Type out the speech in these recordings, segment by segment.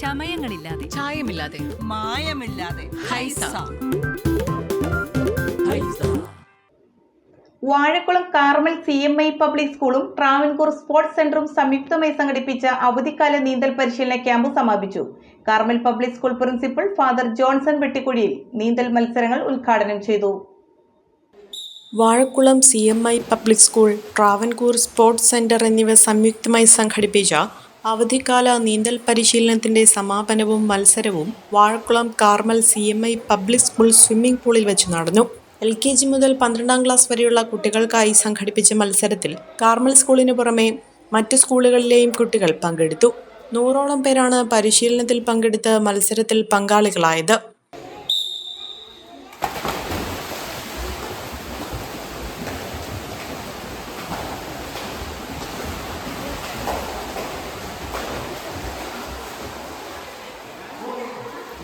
ചമയങ്ങളില്ലാതെ. ചായമില്ലാതെ. മായമില്ലാതെ. Haiza. Vazhakulam Carmel C M I public സ്കൂളും ട്രാവൻകൂർ സ്പോർട്സ് സെന്ററും സംയുക്തമായി സംഘടിപ്പിച്ച അവധിക്കാല നീന്തൽ പരിശീലന ക്യാമ്പ് സമാപിച്ചു. Carmel public school principal father Johnson Vettikuzhiyil നീന്തൽ മത്സരങ്ങൾ ഉദ്ഘാടനം ചെയ്തു. Vazhakulam C M I public school Travancore sports centre എന്നിവ സംയുക്തമായി സംഘടിപ്പിച്ച അവധിക്കാല നീന്തൽ പരിശീലനത്തിന്റെ സമാപനവും മത്സരവും Vazhakulam Carmel C M I public school swimming പൂളിൽ വെച്ച് നടന്നു. എൽ കെ ജി മുതൽ പന്ത്രണ്ടാം ക്ലാസ് വരെയുള്ള കുട്ടികൾക്കായി സംഘടിപ്പിച്ച മത്സരത്തിൽ കാർമൽ സ്കൂളിന് പുറമെ മറ്റ് സ്കൂളുകളിലെയും കുട്ടികൾ പങ്കെടുത്തു. നൂറോളം പേരാണ് പരിശീലനത്തിൽ പങ്കെടുത്ത് മത്സരത്തിൽ പങ്കാളികളായത്.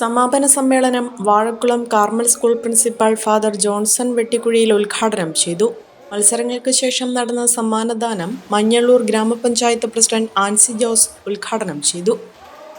സമാപന സമ്മേളനം Vazhakulam Carmel school principal father Johnson Vettikuzhiyil ഉദ്ഘാടനം ചെയ്തു. മത്സരങ്ങൾക്ക് ശേഷം നടന്ന സമ്മാനദാനം മഞ്ഞള്ളൂർ ഗ്രാമപഞ്ചായത്ത് പ്രസിഡന്റ് ആൻസി ജോസ് ഉദ്ഘാടനം ചെയ്തു.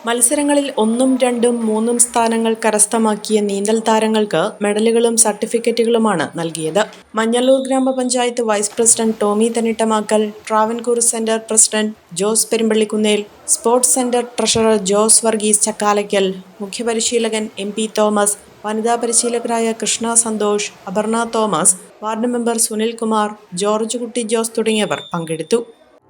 മത്സരങ്ങളിൽ ഒന്നും രണ്ടും മൂന്നും സ്ഥാനങ്ങൾ കരസ്ഥമാക്കിയ നീന്തൽ താരങ്ങൾക്ക് മെഡലുകളും സർട്ടിഫിക്കറ്റുകളുമാണ് നൽകിയത്. മഞ്ഞള്ളൂർ ഗ്രാമപഞ്ചായത്ത് vice president Tommy Thanittamakkal Travancore centre president Jose Perumpallikunnel sports centre treasurer Jose Varghese Chakkalakkal മുഖ്യപരിശീലകൻ M P Thomas വനിതാ പരിശീലകരായ Krishna Santhosh Aparna Thomas ward member Sunil Kumar George Kutty Jose തുടങ്ങിയവർ പങ്കെടുത്തു.